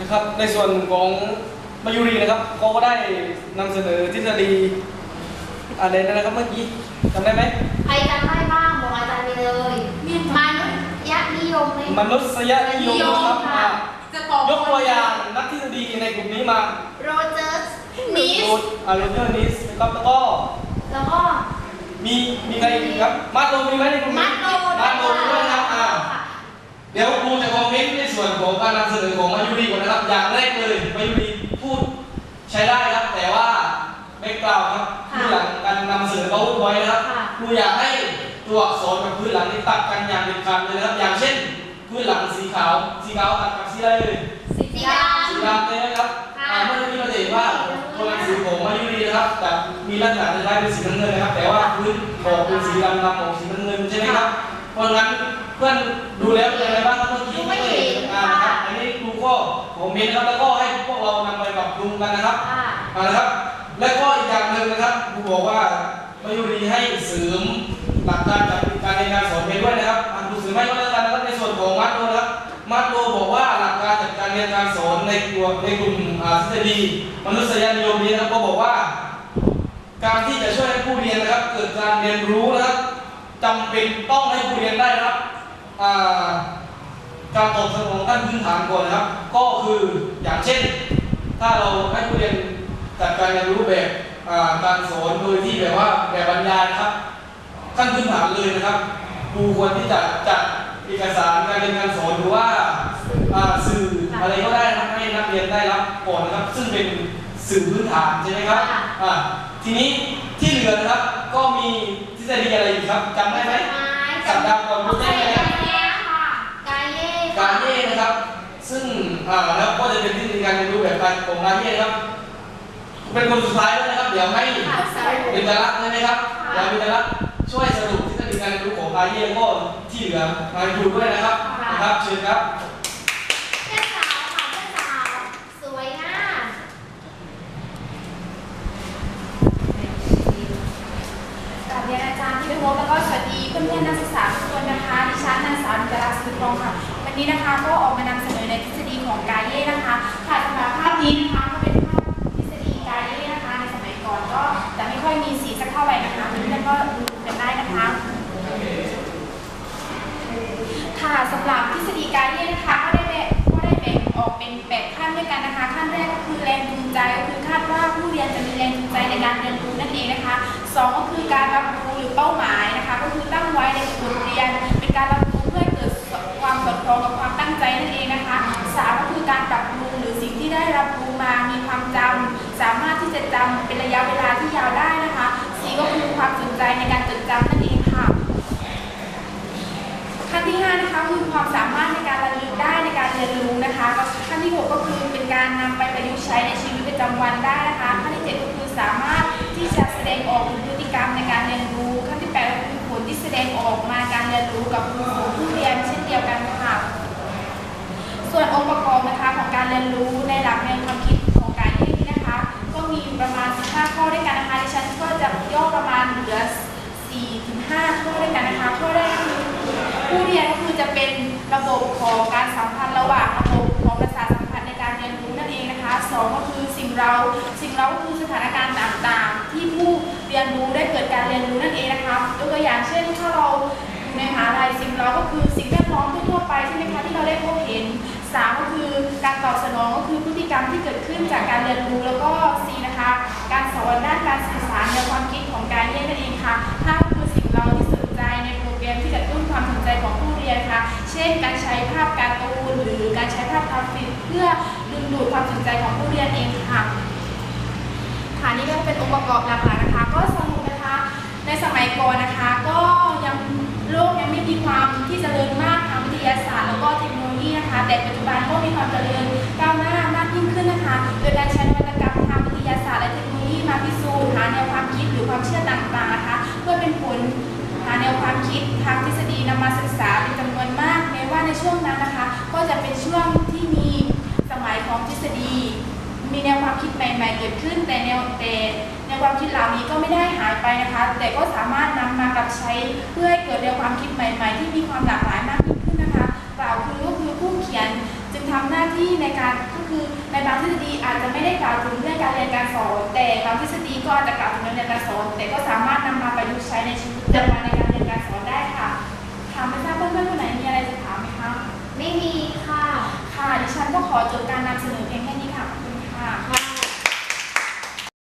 นะครับ ในส่วนของมายุรีนะครับเขาก็ได้นำเสนอทฤษฎีอะไรนะครับเมื่อกี้จำได้ไหมใครจำได้บ้างบอกอาจารย์ไปเลยมนุษยนิยมเลยมนุษยนิยมนะครับค่ะจะบอกยกตัวอย่างนักทฤษฎีในกลุ่มนี้มาโรเจอร์สนิสโรดอาร์โรเจอร์นิสนะครับแล้วก็แล้วก็มีมีใครอีกครับมาโลมีไหมในกลุ่มมันี้ดโลมาโลด้วยนะ เลยมายุรีพูดใช้ได้ครับ แต่ว่าไม่กล่าวครับพื้นหลังการนำเสนอเขาไว้นะครับครูอยากให้ตัวอักษรกับพื้นหลังนี่ตัดกันอย่างเด็ดขาดเลยนะครับ อย่างเช่น พื้นหลังสีขาว สีขาวตัดกับสีอะไรเลยสีดสีดำเลยนะครับอ่าเมื่อกี้เราจะเห็นว่าตัวหนังสือของมายุรีนะครับแต่มีลักษณะคล้ายๆเป็นสีน้ำเงินนะครับ แต่ว่าพื้นออกเป็นสีดำดำออกสีน้ำเงินใช่ไหมครับเพราะงั้นเพื่อนดูแล้วเป็นอะไรบ้างครับเมื่อกี้ไม่เห็นอ่านะครับอันนี้ครูก็คอมเมนต์นะครับแล้วก็ให้พวกเรานำ ไปปรับปรุงกันนะครับำค่ะเอาละครับ และก็อีกอย่างหนึ่งนะครับครูบอกว่ามายุรีให้เสริมหลักการจัดการเรียนการสอนไปด้วยนะครับอ่านดูเสริมให้ก็แล้วกันนะครับในส่วนของมัดโตนะครับมัดโตบอกว่าหลักการจัดการเรียนการสอนในกลุ่มในกลุ่มอ่าทฤษฎีมนุษยนิยมนี้นะครับก็บอกว่า การที่จะช่วยให้ผู้เรียนนะครับ เกิดการเรียนรู้นะครับจำเป็นต้องให้ผู้เรียนได้รับอ่าการตอบสนองขั้นพื้นฐานก่อนนะครับ ก็คืออย่างเช่น ถ้าเราให้ผู้เรียนจัดการเรียนรู้แบบอ่าการสอนโดยที่แบบว่าแบบบรรยายนะครับ ขั้นพื้นฐานเลยนะครับครูควรที่จะจัดเอกสารการเรียนการสอนหรือว่าอ่าสื่ออะไรก็ได้นะครับให้นักเรียนได้รับก่อนนะครับ ซึ่งเป็นสื่อพื้นฐานใช่ไหมครับอ่าทีนี้ที่เหลือนะครับก็มีทฤษฎีอะไรอีกครับจำได้ไหมสัปดาห์ก่อนรู้ได้ไหมครับค่ะกายเย่การเย่นะครับ ซึ่งอ่าแล้วก็จะเป็นทฤษฎีการเรียนรู้แบบการของการเย่นะครับ เป็นคนสุดท้ายแล้วนะครับ เดี๋ยวให้ค่ะสรุปเป็นจรักษ์ได้ไหมครับเดี๋ยวเป็นจรักษ์ช่วยสรุปทฤษฎีการเรียนรู้ของการเย่ก็ที่เหลือมาดูด้วยนะครับนะครับเชิญครับเพื่อนสาวค่ะเพื่อนสาวสวยงามกับเรียนอาจารย์ที่เคารพแล้วก็สวัสดีเพื่อนๆนักศึกษาทุกคนนะคะ ดิฉันนางสาวนิตราสุทองค่ะวั นี้นะคะก็ออกมานำเสนอในทฤษฎีของกาเย่นะคะค่ะสำหรับภาพนี้นะคะก็เป็นภาพทฤษฎีกาเย่นะคะในสมัยก่อนก็จะไม่ค่อยมีสีสักเท่าไหร่นะคะเพื่อนๆก็ดูกันได้นะคะค่ะสำหรับทฤษฎีกาเยนนะคะก็ได้แบ่งก็ได้แบ่งออกเป็นแปดขั้นด้วยกันนะคะขั้นแรกก็คือแรงจูงใจก็คือคาดว่าผู้เรียนจะมีแรงจูงใจในการเรียนรู้นั่นเองนะคะสองก็คือการรับรู้หรือเป้าหมายนะคะ ก็คือตั้งไว้ในบทเรียน ในกนั่นเองค่ะขั้นที่5นะคะคือความสามารถในการระลึกได้ในการเรียนรู้นะคะขั้นที่ 6 ก็คือเป็นการนำไปประยุกต์ใช้ในชีวิตประจำวันได้นะคะขั้นที่ 7 ก็คือสามารถที่จะแสดงออกถึงพฤติกรรมในการเรียนรู้ ขั้นที่ 8 ก็คือผลที่แสดงออกมาการเรียนรู้กับครูผู้เรียนเช่นเดียวกันค่ะ ส่วนองค์ประกอบนะคะของการเรียนรู้ในหลักแนวความคิด 5ข้อด้วยกันนะคะข้อแรกคือผู้เรียนก็คือจะเป็นระบบของการสัมพันธ์ระหว่างระบบของประสาทสัมผัสในการเรียนรู้นั่นเองนะคะสองก็คือสิ่งเราสิ่งเราก็คือสถานการณ์ต่างๆ ที่ผู้เรียนรู้ได้เกิดการเรียนรู้นั่นเองนะคะยกตัวอย่างเช่น ถ้าเราอยู่ในมหาลัยสิ่งเราก็คือสิ่งแวดล้อมทั่วไปใช่ไหมคะที่เราได้พบเห็นสามก็คือการตอบสนองก็คือพฤติกรรมที่เกิดขึ้นจากการเรียนรู้แล้วก็สี่นะคะ การสอนด้านการสื่อสารแนวความคิดของการเรียนนั่นเองค่ะห้า ช่น การใช้ภาพการ์ตูนหรือการใช้ภาพกราฟิกเพื่อดึงดูดความสนใจของผู้เรียนเองค่ะค่ะนี่ก็เป็นองค์ประกอบหลักๆนะคะ ก็สรุปนะคะ ในสมัยก่อนนะคะ ก็ยังโลกยังไม่มีความที่เจริญมากทางวิทยาศาสตร์แล้วก็เทคโนโลยีนะคะ แต่ปัจจุบันก็มีความเจริญก้าวหน้ามากยิ่งขึ้นนะคะ โดยการใช้นวัตกรรมทางวิทยาศาสตร์และเทคโนโลยีมาพิสูจน์หาแนวความคิดหรือความเชื่อต่างๆนะคะ เพื่อเป็นผลหาแนวความคิดทางทฤษฎีนำมาศึกษาเป็น คิดใหม่ๆเกิดขึ้น แต่แนวแต่ในความคิดเหล่านี้ก็ไม่ได้หายไปนะคะ แต่ก็สามารถนำมาปรับใช้เพื่อให้เกิดแนวความคิดใหม่ ๆ ที่มีความหลากหลายมากขึ้นนะคะกล่าวคือก็คือผู้เขียนจึงทำหน้าที่ในการก็คือในบางทฤษฎีอาจจะไม่ได้กล่าวถึงเรื่องการเรียนการสอน แต่บางทฤษฎีก็อาจจะกล่าวถึงเรื่องการสอน แต่ก็สามารถนำมาประยุกต์ใช้ในชีวิตประจำวันในการ